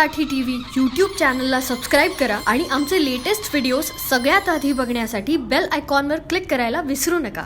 Marathi TV YouTube चॅनलला subscribe करा आणि आमचे लेटेस्ट व्हिडिओज सगळ्यात आधी बघण्यासाठी बेल आयकॉनवर क्लिक करायला विसरू नका.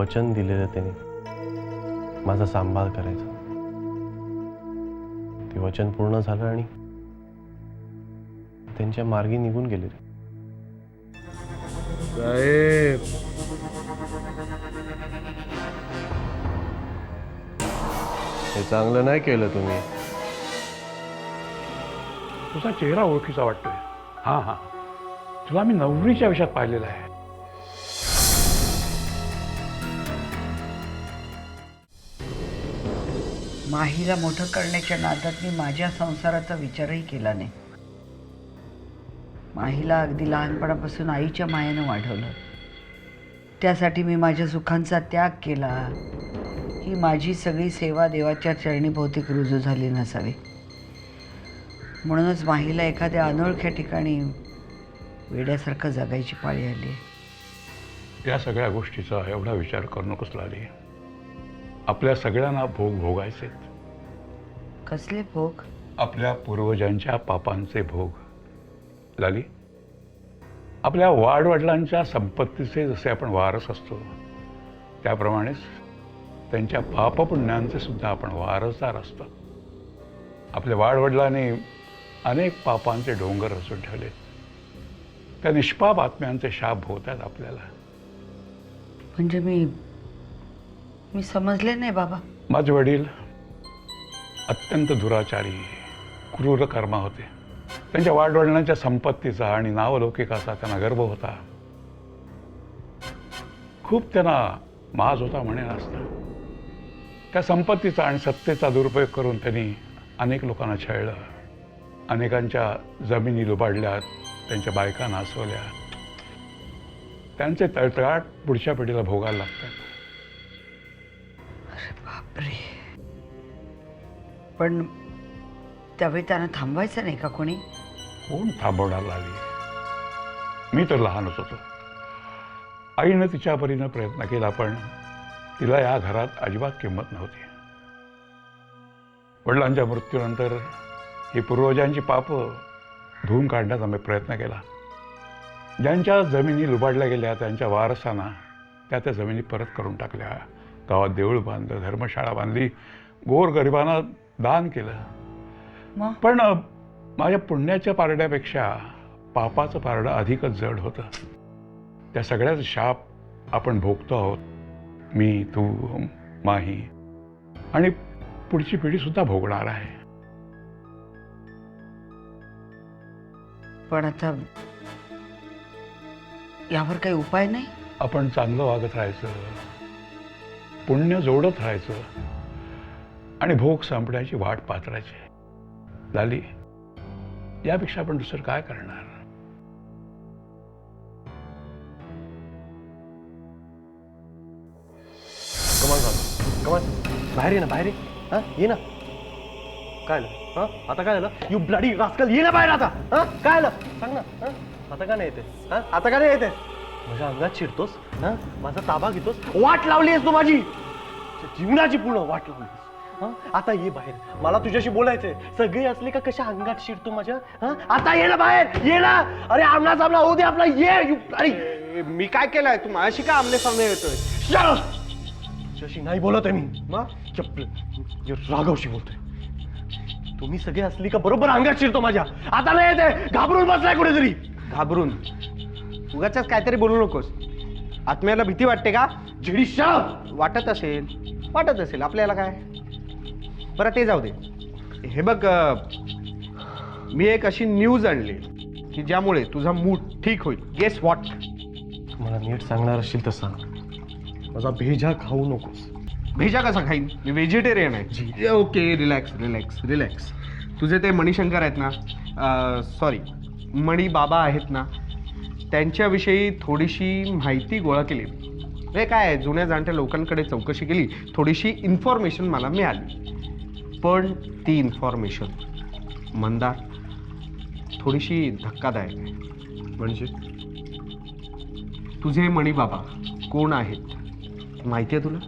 वचन दिलेलं त्याने माझा सांभाळ करायचा. ते वचन पूर्ण झालं आणि त्यांच्या मार्गी निघून गेले रे. साहेब. हे चांगलं नाही केलं तुम्ही. तुझा चेहरा ओळखीचा वाटतोय. हा हा. तुला मी नवरीच्या विषयात पाहिलेला आहे. माहीला मोठं करण्याच्या नादात मी माझ्या संसाराचा विचारही केला नाही. माहीला अगदी लहानपणापासून आईच्या मायानं वाढवलं. त्यासाठी मी माझ्या सुखांचा त्याग केला. ही माझी सगळी सेवा देवाच्या चरणी रुजू झाली नसावी. म्हणूनच माहीला एखाद्या अनोळख्या ठिकाणी वेड्यासारखं जगायची पाळी आली. या सगळ्या गोष्टीचा एवढा विचार करू नकोच लागली आपल्या सगळ्यांना भोग भोगायचेत कसले भोग? आपल्या पूर्वजांच्या पापांचे भोग. लाली आपल्या वाडवडिलांच्या संपत्तीचे जसे आपण वारस असतो त्याप्रमाणेच त्यांच्या पापपुण्यांचे सुद्धा आपण वारसदार असतो. आपल्या वाडवडिलांनी अनेक पापांचे डोंगर रचून ठेवले. त्या निष्पाप आत्म्यांचे शाप भोवतात आपल्याला. म्हणजे मी मी समजले नाही बाबा. माझे वडील अत्यंत दुराचारी क्रूर कर्मा होते. त्यांच्या वाडवडिलांच्या संपत्तीचा आणि नावलौकिकाचा त्यांना गर्व होता. खूप त्यांना माज होता म्हणे असता त्या संपत्तीचा आणि सत्तेचा दुरुपयोग करून त्यांनी अनेक लोकांना छळलं. अनेकांच्या जमिनी लुबाडल्यात त्यांच्या बायका नासवल्या त्यांचे तळतळाट पुढच्या पिढीला भोगायला लागतात. पण त्यावेळी त्यांना थांबवायचं नाही का कोणी? कोण थांबवणार लागली? मी तर लहानच होतो. आईनं तिच्या परीनं प्रयत्न केला पण तिला या घरात अजिबात किंमत नव्हती. वडिलांच्या मृत्यूनंतर ही पूर्वजांची पापं धुवून काढण्याचा मी प्रयत्न केला. ज्यांच्या जमिनी लुबाडल्या गेल्या त्यांच्या वारसांना त्या त्या जमिनी परत करून टाकल्या. गावात देऊळ बांधलं धर्मशाळा बांधली. गोरगरिबांना दान केलं. पण माझ्या पुण्याच्या पारड्यापेक्षा पापाचं पारडं अधिकच जड होतं. त्या सगळ्याच शाप आपण भोगतो आहोत. मी तू माही. आणि पुढची पिढी सुद्धा भोगणार आहे. पण आता यावर काही उपाय नाही? आपण चांगलं वागत राहायचं. पुण्य जोडत राहायचं. आणि भोग संपण्याची वाट पात्रायची. झाली यापेक्षा आपण दुसरं काय करणार? कमान झालं. कमान बाहेर ये ना बाहेर ये. हा? ये ना. काय झालं? हा? आता काय झालं? यू ब्लडी रास्कल ये ना बाहेर आता. हा? काय झालं? सांग ना. हा? आता का नाही येते? हा? आता का नाही येते? माझ्या अंगात शिरतोस हा? माझा ताबा घेतोस? वाट लावली आहेस तू माझी. जीवनाची पूर्ण वाट लावलीस हा? आता ये बाहेर. मला तुझ्याशी बोलायचंय. सगळे असले का कशा अंगात शिरतो माझ्या? हा? आता ये ना बाहेर. ये ना. अरे आमना सामना होऊ दे आपला. ये you- अरे. ए, मी काय केलंय? तू माझ्याशी का आमने सामने येतोय? shut up! तुझ्याशी नाही बोलत आहे मी. मग चप्पल मी राघवशी बोलतोय. तुम्ही सगळे असली का बरोबर अंगात शिरतो माझ्या? आता नाही येते. घाबरून बसलाय कुठेतरी. घाबरून? उगाच काहीतरी बोलू नकोस. आत्म्याला भीती वाटते का? शब वाटत असेल. वाटत असेल. आपल्याला काय? बरं ते जाऊ दे. हे बघ मी एक अशी न्यूज आणली की ज्यामुळे तुझा मूड ठीक होईल. गेस वॉट मला नीट सांगणार असशील तर सांग माझा भेजा खाऊ नकोस. भेजा कसा खाईन? मी व्हेजिटेरियन आहे. ओके रिलॅक्स रिलॅक्स रिलॅक्स तुझे ते मणिशंकर आहेत ना सॉरी मणी बाबा आहेत ना त्यांच्याविषयी थोडीशी माहिती गोळा केली. हे काय आहे, जुन्या जाणत्या लोकांकडे चौकशी केली थोडीशी इन्फॉर्मेशन मला मिळाली. पण ती इन्फॉर्मेशन मंदार थोडीशी धक्कादायक आहे. म्हणजे? तुझे मणी बाबा कोण आहेत? माहिती आहे तुला?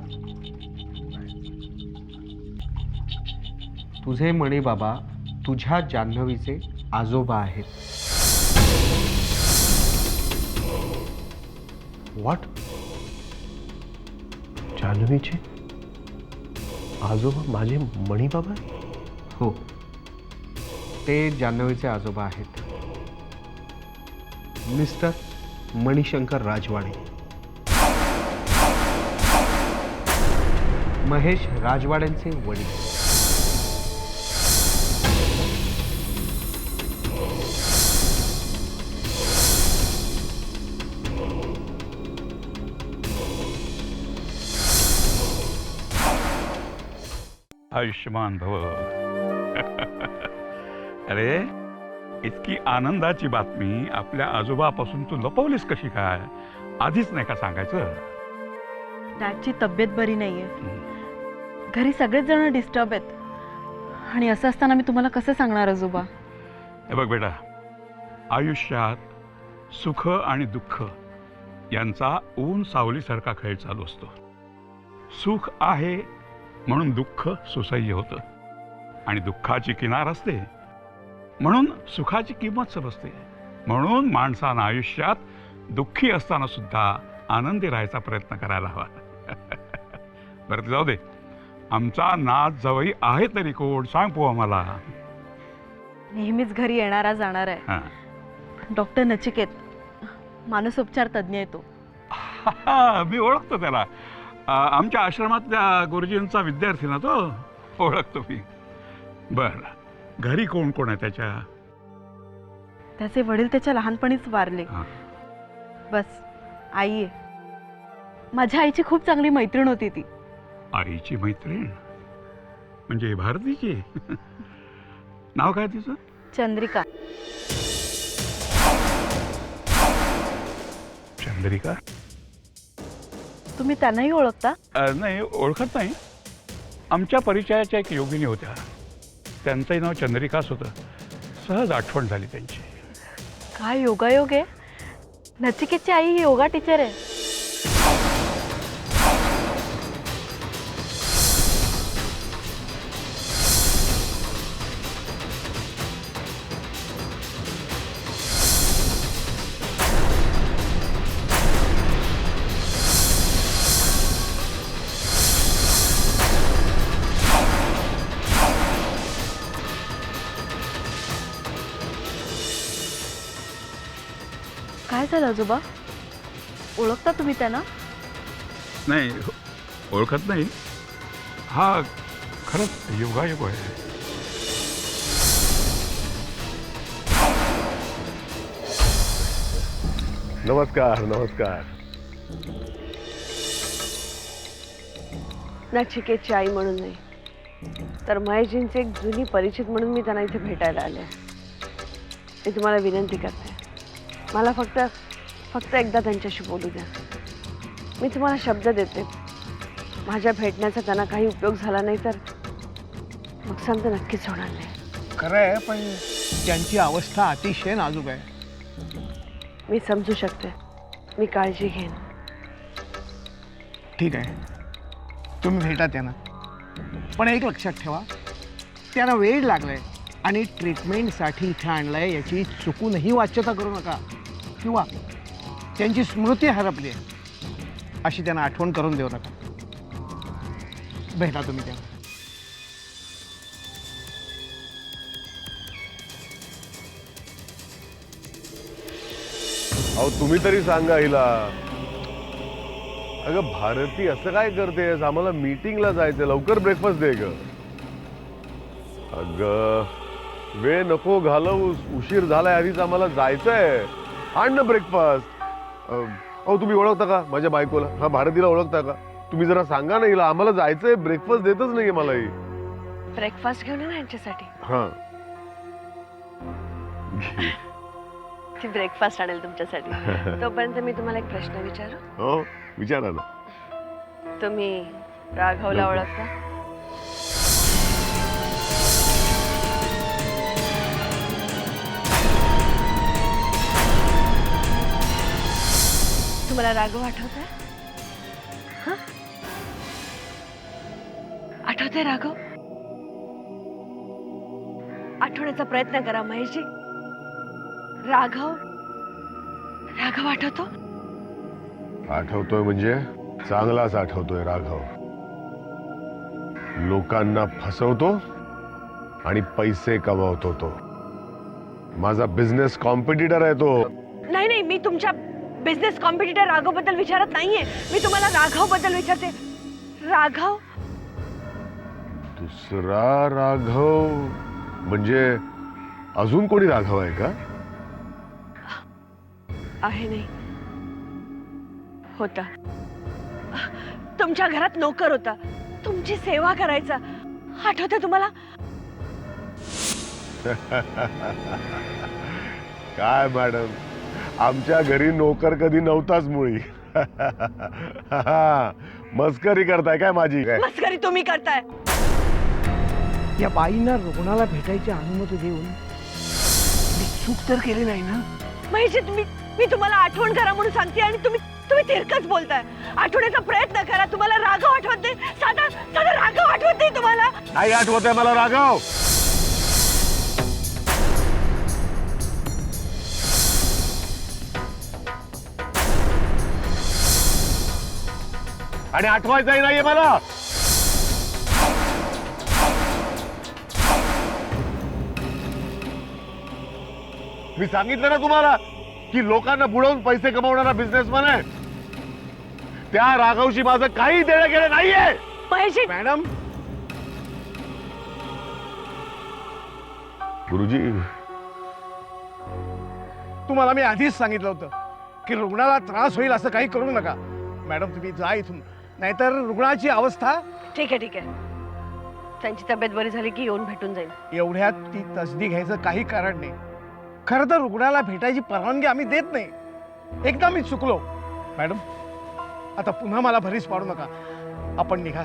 तुझे मणी बाबा तुझ्या जान्हवीचे आजोबा आहेत. व्हॉट जान्हवीचे? आजोबा माझे मणीबाबा? हो. ते जान्हवीचे आजोबा आहेत. मिस्टर मणिशंकर राजवाडे. महेश राजवाड्यांचे वडील. आयुष्यमान भव. अरे इतकी आनंदाची बातमी आपल्या आजोबापासून तू लपवलीस कशी काय? आधीच नाही का सांगायचं? डॅडची तब्येत बरी नाहीये. घरी सगळेच जण डिस्टर्ब आहेत. आणि असं असताना मी तुम्हाला कसं सांगणार आजोबा? हे बघ बेटा आयुष्यात सुख आणि दुःख यांचा ऊन सावलीसारखा खेळ चालू असतो. सुख आहे म्हणून दुःख सुसह्य होतं. आणि दुःखाची किनार असते म्हणून सुखाची किंमत समजते. म्हणून माणसानं आयुष्यात दुःखी असताना सुद्धा आनंदी राहायचा प्रयत्न करायला हवा. बरं जाऊ दे. आमचा नाच जवळ आहे तरी कोण? सांग पोहा मला नेहमीच घरी येणारा जाणार आहे. डॉक्टर नचिकेत मानसोपचार तज्ज्ञ येतो हा, मी ओळखतो त्याला. आमच्या आश्रमातल्या गुरुजींचा विद्यार्थी ना तो? ओळखतो मी. बर. घरी कोण कोण आहे त्याच्या? त्याचे वडील त्याच्या लहानपणीच वारले. हा. बस आई आहे माझ्या आईची खूप चांगली मैत्रीण होती ती. आईची मैत्रीण? म्हणजे भारतीची? नाव काय तिचं? चंद्रिका. चंद्रिका? तुम्ही त्यांनाही ओळखता? अ, नाही ओळखत नाही. आमच्या परिचयाच्या एक योगिनी होत्या. त्यांचंही नाव चंद्रिकाच होतं. सहज आठवण झाली त्यांची. काय योगायोग आहे? नचिकेतची आई ही योगा टीचर आहे. झालं आजोबा ओळखता तुम्ही त्यांना? नाही ओळखत नाही. हा खरंच योगायोग आहे. नमस्कार नमस्कार. नचिकेतची आई म्हणून नाही तर महेशजींचे एक जुनी परिचित म्हणून मी त्यांना इथे भेटायला आले. मी तुम्हाला विनंती करते. मला फक्त फक्त एकदा त्यांच्याशी बोलू द्या. मी तुम्हाला शब्द देते. माझ्या भेटण्याचा त्यांना काही उपयोग झाला नाही तर नुकसान तर नक्कीच होणार नाही. खरं आहे पण त्यांची अवस्था अतिशय नाजूक आहे. मी समजू शकते. मी काळजी घेईन. ठीक आहे. तुम्ही भेटा त्यांना पण एक लक्षात ठेवा त्यांना वेळ लागलाय आणि ट्रीटमेंटसाठी इथे आणलाय याची चुकूनही वाच्यता करू नका. किंवा त्यांची स्मृती हरपली आहे अशी त्यांना आठवण करून देऊ नका. भेटा तुम्ही त्यांना अहो तुम्ही तरी सांगा हिला. अगं भारती असं काय करतेस? आम्हाला मीटिंगला जायचं लवकर ब्रेकफास्ट दे ग. अग वेळ नको घालवूस. उशीर झालाय आधीच आम्हाला जायचंय. आण ना ब्रेकफास्ट अहो तुम्ही ओळखता का माझ्या बायकोला? हा भारतीला ओळखता का? तुम्ही जरा सांगा ना हिला. आम्हाला जायचंय ब्रेकफास्ट देतच नाहीये मला ही. ब्रेकफास्ट घेऊन ये ना यांच्यासाठी. हा. ती ब्रेकफास्ट आणेल तुमच्यासाठी. तोपर्यंत मी तुम्हाला एक प्रश्न विचारू. हो विचारा ना. तुम्ही राघवला ओळखता? तुम्हाला राघव आठवत आहे आठवत आहे राघव? आठवण्याचा प्रयत्न करा महेशजी. राघव? राघव आठवतो? आठवतोय म्हणजे चांगलाच आठवतोय राघव. लोकांना फसवतो आणि पैसे कमावतो तो. माझा बिझनेस कॉम्पिटिटर आहे तो. नाही नाही मी तुमच्या बिझनेस कॉम्पिटिटर राघवबद्दल विचारत नाहीये. मी तुम्हाला राघवबद्दल विचारते. राघव? दुसरा राघव म्हणजे अजून कोणी राघव आहे का? आहे नाही. होता. तुमच्या घरात नोकर होता. तुमची सेवा करायचा. आठवतं तुम्हाला? काय मॅडम? आमच्या घरी नोकर कधी नव्हताच मुळी. मस्करी करताय काय माझी? काय? मस्करी तुम्ही करताय. या बाईंना रुग्णाला भेटायची अनुमती देऊन मी चूक तर केली नाही ना? महेशजी तुम्ही मी तुम्हाला आठवण करा म्हणून सांगते आणि तुम्ही तुम्ही तिरकच बोलताय. आठवण्याचा प्रयत्न करा. तुम्हाला राघव आठवत. नाही साधा साधा राघव आठवत नाही तुम्हाला. नाही आठवत आहे मला राघव आणि आठवायचंही नाहीये मला. मी सांगितलं ना तुम्हाला की लोकांना बुडवून पैसे कमवणारा बिझनेसमॅन आहे. त्या राघवशी माझं काही देणं घेणं नाहीये. महेशजी मॅडम. गुरुजी. तुम्हाला मी आधीच सांगितलं होतं की रुग्णाला त्रास होईल असं काही करू नका. मॅडम तुम्ही जा इथून. नाहीतर रुग्णाची अवस्था? ठीक आहे ठीक आहे. त्यांची तब्येत बरी झाली की येऊन भेटून जाईल. एवढ्यात ती तसदी घ्यायचं काही कारण नाही. खरं तर रुग्णाला भेटायची परवानगी आम्ही देत नाही. एकदा मी चुकलो. मॅडम आता पुन्हा मला भरीस पाडू नका. आपण निघा.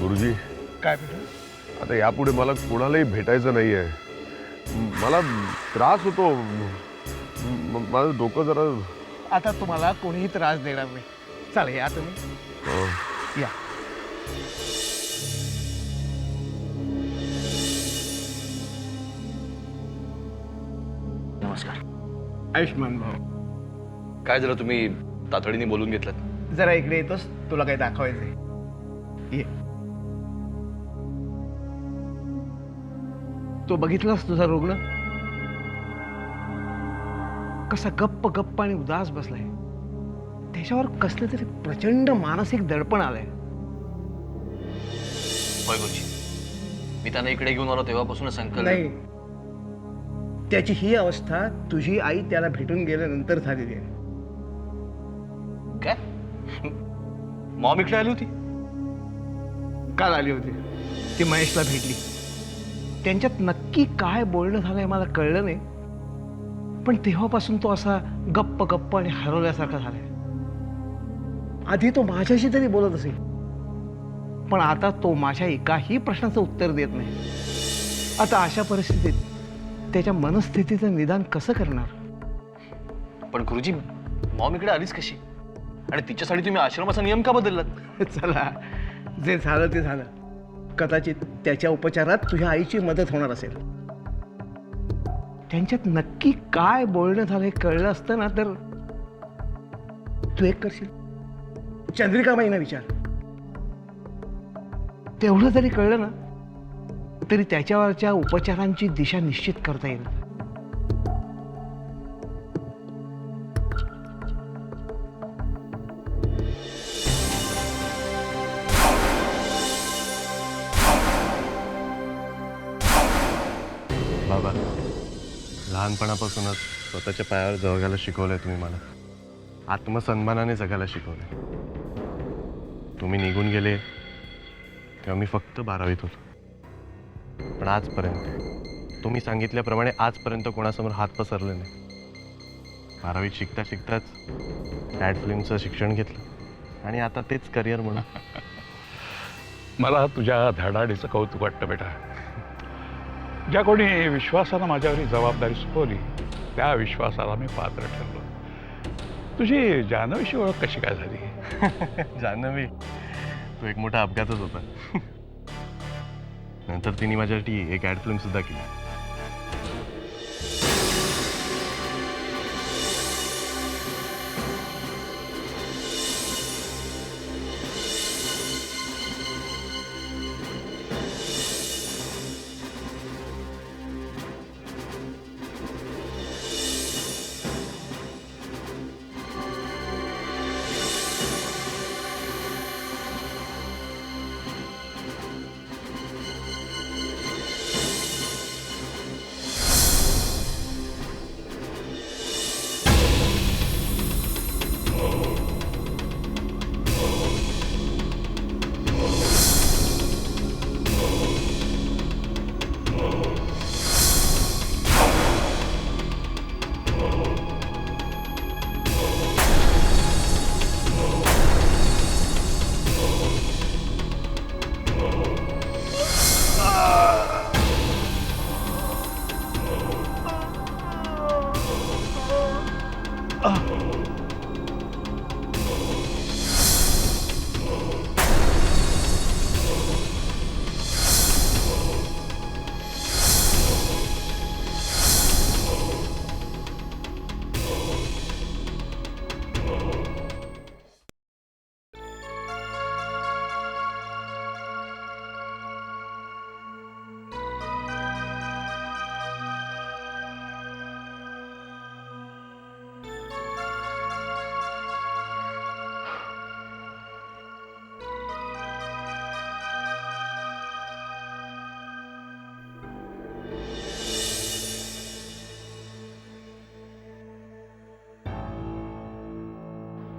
गुरुजी. काय भेटू आता यापुढे मला कोणालाही भेटायचं नाहीये. मला त्रास होतो. म- माझं डोकं जरा आता तुम्हाला कोणीही त्रास देणार नाही. चालेल या तुम्ही. अं, या. नमस्कार. आयुष्मान भाऊ. काय झालं? तुम्ही तातडीने बोलून घेतलं जरा इकडे येतोस तुला काही दाखवायचंय. ये. तो बघितलास तुझा रुग्ण? कसा गप्प गप्प आणि उदास बसलाय. त्याच्यावर कसलं तरी प्रचंड मानसिक दडपण आलंय. गुरुजी. मी त्यांना इकडे घेऊन आलो तेव्हापासूनच संकल्प नाही. त्याची ही अवस्था तुझी आई त्याला भेटून गेल्यानंतर झालेली आहे. काय? मॉम इकडे आली होती? काल आली होती. ती महेशला भेटली. त्यांच्यात नक्की काय बोलणं झालंय मला कळलं नाही. पण तेव्हापासून तो असा गप्प गप्प आणि हरवल्यासारखा झालाय. आधी तो माझ्याशी तरी बोलत असेल पण आता तो माझ्या एकाही प्रश्नाचं उत्तर देत नाही. आता अशा परिस्थितीत त्याच्या मनस्थितीचं निदान कसं करणार? पण गुरुजी मॉम इकडे आलीच कशी? आणि तिच्यासाठी तुम्ही आश्रमाचा नियम का बदललात? चला जे झालं ते झालं. कदाचित त्याच्या उपचारात तुझ्या आईची मदत होणार असेल. त्यांच्यात नक्की काय बोलणं झालं हे कळलं असतं ना तर तू एक करशील. चंद्रिकाबाईंना विचार. तेवढं जरी कळलं ना तरी त्याच्यावरच्या उपचारांची दिशा निश्चित करता येईल. लहानपणापासूनच स्वतःच्या पायावर जगायला शिकवलंय तुम्ही मला. आत्मसन्मानाने जगायला शिकवलंय. तुम्ही निघून गेले तेव्हा मी फक्त बारावीत होतो. पण आजपर्यंत तुम्ही सांगितल्याप्रमाणे आजपर्यंत कोणासमोर हात पसरले नाही. बारावीत शिकता शिकताच डॅड फिल्मचं शिक्षण घेतलं. आणि आता तेच करिअर म्हणून. मला तुझ्या धडाडीचं कौतुक वाटतं बेटा. ज्या कोणी विश्वासानं माझ्यावरी जबाबदारी सोपवली त्या विश्वासाला मी पात्र ठरलो. तुझी जानवीशी ओळख कशी काय झाली? जान्हवी तो एक मोठा अपघातच होता. नंतर तिने माझ्यासाठी एक ॲड फिल्म सुद्धा केली.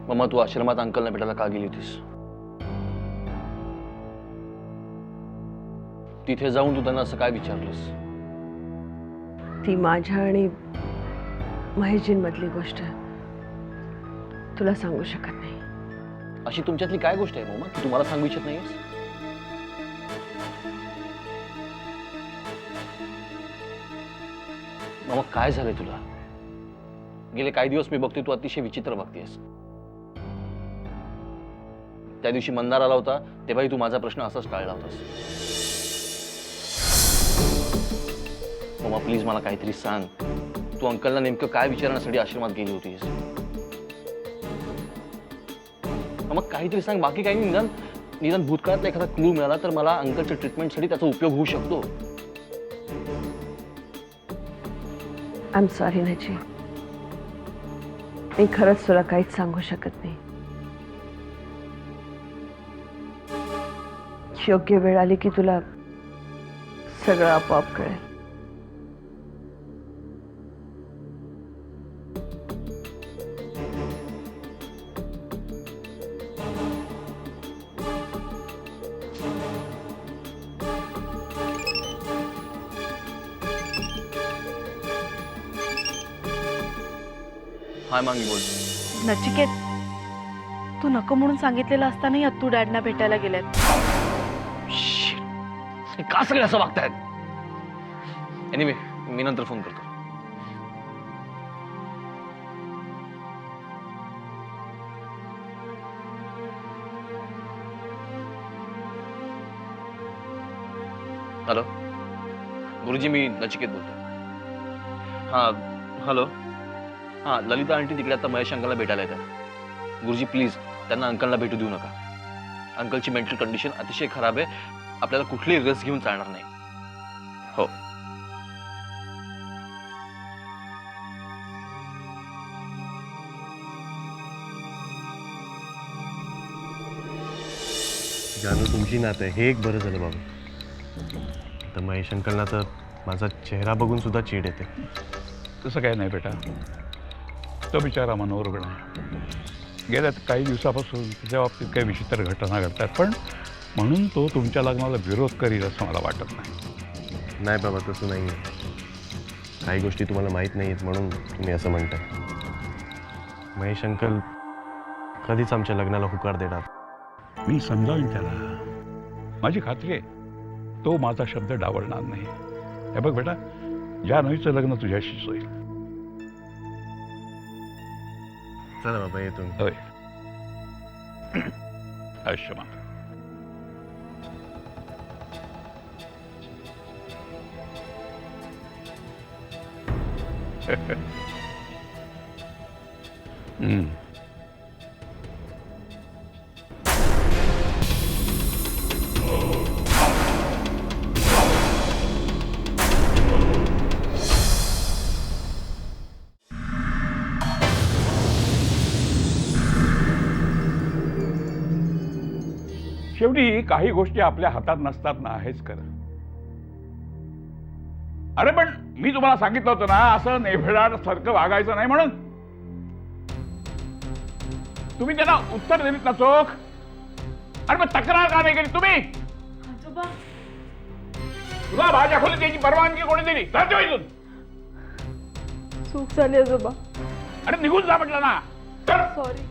मम्मा तू आश्रमात अंकलला भेटायला का गेली होतीस? तिथे जाऊन तू त्यांना असं काय विचारलंस? ती माझ्या आणि महेशजींमधली गोष्ट तुला सांगू शकत नाही. अशी तुमच्यातली काय गोष्ट आहे मम्मा ती तुम्हाला सांगू इच्छित नाहीस मग काय झालंय तुला? गेले काही दिवस मी बघतोय तू अतिशय विचित्र बघतेस त्या दिवशी मंदार आला होता तेव्हाही तू माझा प्रश्न असाच टाळला होतास. मम्मा प्लीज मला काहीतरी सांग. तू अंकलला नेमकं काय विचारण्यासाठी आश्रमात गेली होतीस? मग काहीतरी सांग. बाकी काही नाही. निदान निदान भूतकाळातला एखादा क्लू मिळाला तर मला अंकलच्या ट्रीटमेंटसाठी त्याचा उपयोग होऊ शकतो. आय एम सॉरी नची मी खरंच तुला काहीच सांगू शकत नाही. योग्य वेळ आली की तुला सगळं आपोआप कळेल हाय मांगी बोल नचिकेत तू नको म्हणून सांगितलेलं असतानाही अत्तू डॅडना भेटायला गेल्यात. का सगळे असं वागतायत. एनिवे मी नंतर फोन करतो. हॅलो गुरुजी मी नचिकेत बोलतो हा हॅलो हा ललिता आंटी तिकडे आता महेश अंकलला भेटायला येतात. गुरुजी प्लीज त्यांना अंकलला भेटू देऊ नका. अंकलची मेंटल कंडिशन अतिशय खराब आहे. आपल्याला कुठलीही रिस्क घेऊन चालणार नाही. हो. जानू तुमची नात आहे. हे एक बरं झालं बाबा. तर महेश अंकलना तर माझा चेहरा बघून सुद्धा चीड येते. तसं काही नाही बेटा. तो बिचारा मनोरुग्ण आहे. गेल्या काही दिवसापासून त्याच्या बाबतीत काही विचित्र घटना घडतात पण म्हणून तो तुमच्या लग्नाला विरोध करील असं मला वाटत नाही. नाही बाबा तसं नाही आहे काही गोष्टी तुम्हाला माहीत नाही आहेत म्हणून तुम्ही असं म्हणताय. महेश अंकल कधीच आमच्या लग्नाला हुकार देणार मी समजावीन त्याला. माझी खात्री आहे तो माझा शब्द डावलणार नाही. हे बघ बेटा ज्या नवीचं लग्न तुझ्याशीच होईल. चला बाबा येतो मी. होय आयुष्यमान हम्म. शेवटी काही गोष्टी आपल्या हातात नसतात ना हेच खरं. अरे पण मी तुम्हाला सांगितलं होतं ना असं नेभेडार सारखं वागायचं नाही म्हणून. तुम्ही त्याला उत्तर दिलीत ना चोख अरे मग तक्रार का नाही केली तुम्ही? तुला भाज्या खोली त्याची परवानगी कोणी दिली? तर इथून. चूक झाली आजोबा. अरे निघून जा म्हटलं ना. सॉरी